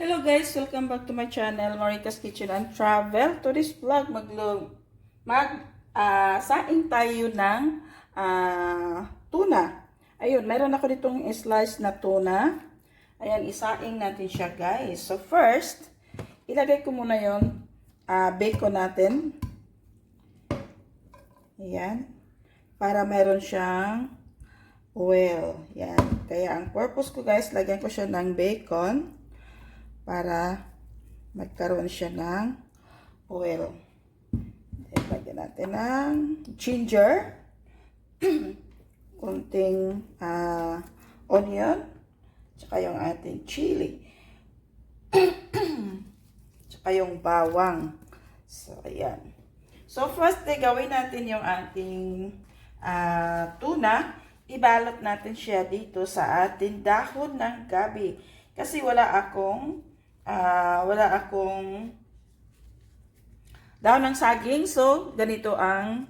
Hello guys, welcome back to my channel, Marika's Kitchen and Travel. To this vlog, mag mag ah, saing tayo ng ah, tuna. Ayun, meron ako ditong slice na tuna. Ayan, isaing natin siya guys. So first, ilagay ko muna yung ah, bacon natin. Ayan. Para meron siyang oil. Yan. Kaya ang purpose ko guys, lagyan ko siya ng bacon para magkaroon siya ng oil. Then, natin ng ginger, kunting ah, onion, tsaka yung ating chili, tsaka yung bawang. So, ayan. So, first, eh, gawin natin yung ating ah, tuna. Ibalot natin siya dito sa ating dahon ng gabi. Kasi wala akong ah, wala akong dahon ng saging. So, ganito ang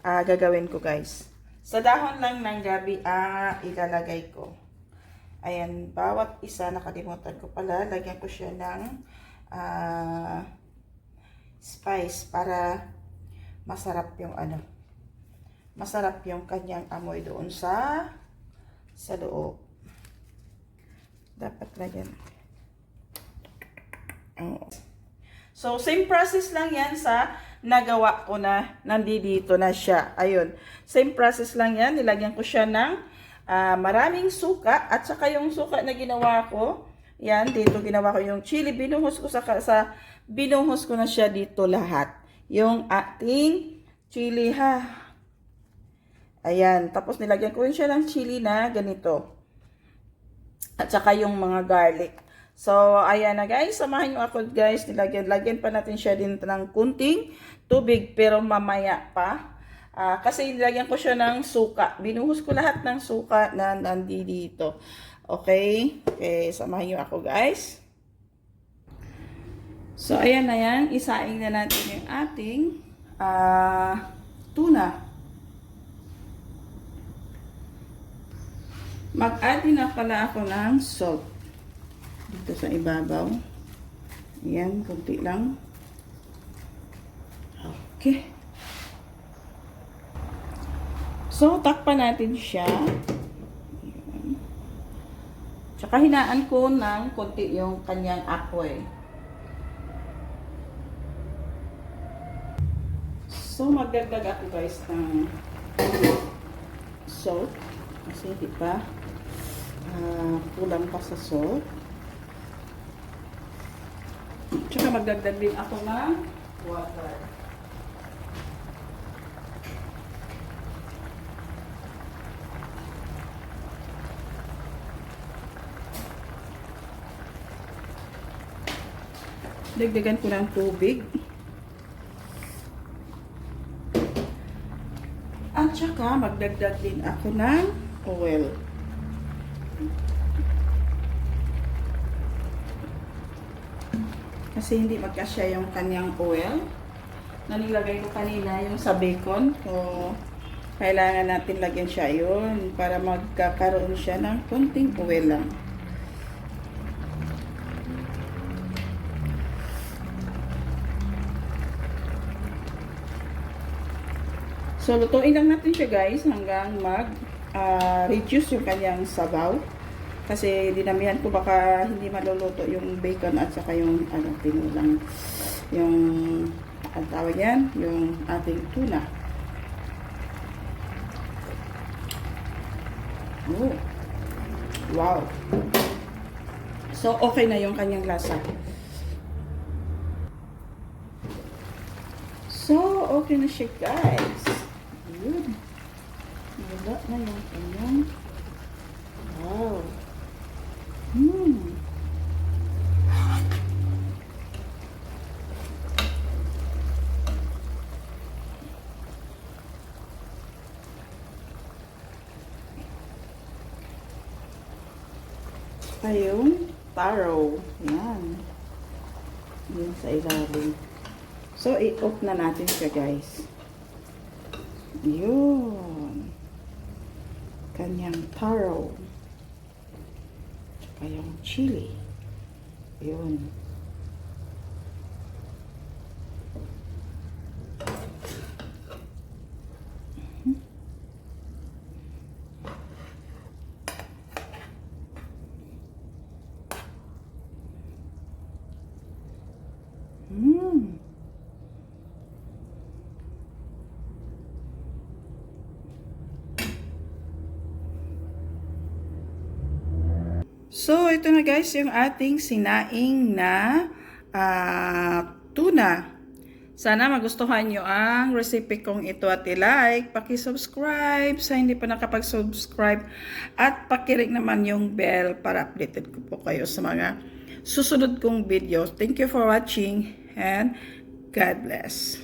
ah, gagawin ko, guys. Sa dahon lang ng gabi, ah, ilalagay ko. Ayan, bawat isa, nakalimutan ko pala, lagyan ko siya ng ah, spice para masarap yung ano, masarap yung kanyang amoy doon sa sa loob. Dapat lagyan. Oo. So, same process lang yan sa nagawa ko na nandito na siya. Ayun. Same process lang yan. Nilagyan ko siya ng ah, maraming suka at saka yung suka na ginawa ko. Yan, dito ginawa ko yung chili. Binuhos ko sa, sa binuhos ko na siya dito lahat. Yung ating chili ha. Ayan. Tapos nilagyan ko rin siya ng chili na ganito. At saka yung mga garlic. So, ayan na guys. Samahan nyo ako guys. Nilagyan, lagyan pa natin siya din ng kunting tubig. Pero mamaya pa. Ah, kasi nilagyan ko siya ng suka. Binuhos ko lahat ng suka na nandito. Okay? Okay, samahan nyo ako guys. So, ayan na yan. Isaing na natin yung ating ah, tuna. Mag-add na pala ako ng salt. Dito sa ibabaw. Ayan, kunti lang. Okay. So, takpan natin siya. Ayan. Tsaka hinaan ko ng kunti yung kanyang apoy. So, magdagdag ako guys ng salt. Kasi di pa ah, kulang pa sa salt. Tsaka magdagdag din ako ng water. Dagdagan ko ng tubig. At saka magdagdag din ako ng oil. Kasi hindi magkasya yung kanyang oil. Nanilagay ko kanina yung sa bacon. So, kailangan natin lagyan siya yun para magkakaroon siya ng kunting oil lang. So, lutuin lang natin siya guys hanggang mag ah, reduce yung kanyang sabaw. Kasi dinamihan ko baka hindi maluluto yung bacon at saka yung ano, tinulang yung ang tawag yan, yung ating tuna. Oh. Wow. So, okay na yung kanyang lasa. So, okay na siya guys. Yun. Wala na yung kanyang Wow. Hmm. Ayun, taro. Yan. Yan sa ilalim. So, i-off na natin siya, guys. Yun. Kanyang taro. Tsaka yung chili. Yun. So, ito na guys, yung ating sinaing na ah, tuna. Sana magustuhan nyo ang recipe kong ito at i-like, paki-subscribe sa hindi pa nakapag-subscribe at pakirik naman yung bell para updated ko po kayo sa mga susunod kong videos. Thank you for watching and God bless.